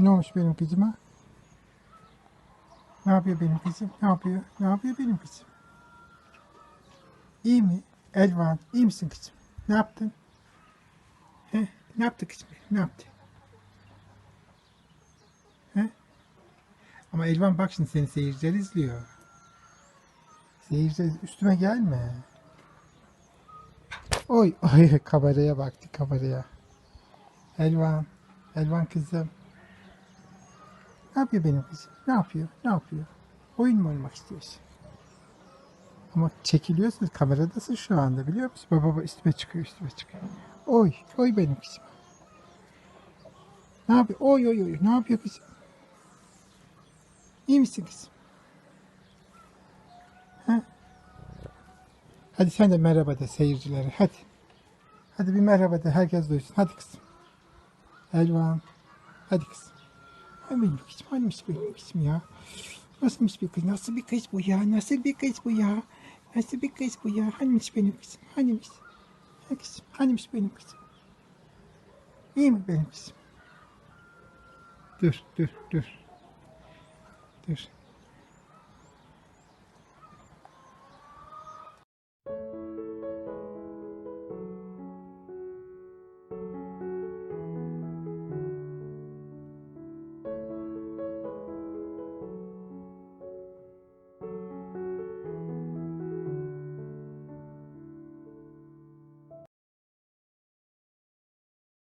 Ne olmuş benim kızıma? Ne yapıyor benim kızım? Ne yapıyor? Ne yapıyor benim kızım? İyi mi? Elvan, iyi misin kızım? Ne yaptın? He? Ne yaptı kızım? Ne yaptı? He? Ama Elvan bak şimdi seni seyirciler izliyor. Seyirciler üstüme gelme. Oy, oy kameraya baktı kameraya. Elvan, Elvan kızım. Ne yapıyor benim kızım? Ne yapıyor? Ne yapıyor? Oyun mu oynamak istiyorsun? Ama çekiliyorsun, kameradasın şu anda biliyor musun? Baba baba üstüme çıkıyor, üstüme çıkıyor. Oy, oy benim kızım. Ne yapıyor? Oy oy oy, ne yapıyor kızım? İyi misin kızım? Ha? Hadi sen de merhaba de seyircilere, hadi. Hadi bir merhaba de, herkes duysun. Hadi kızım. Elvan, hadi kızım. Benim kızım, hanimiş benim kızım ya. Nasılmış bir kız, nasıl bir kız bu ya, nasıl bir kız bu ya? Nasıl bir kız bu ya, hanimiş benim kızım, hanimiş. Ha kızım, hanimiş benim kızım. İyi mi benim kızım? Dur, dur, dur. Dur.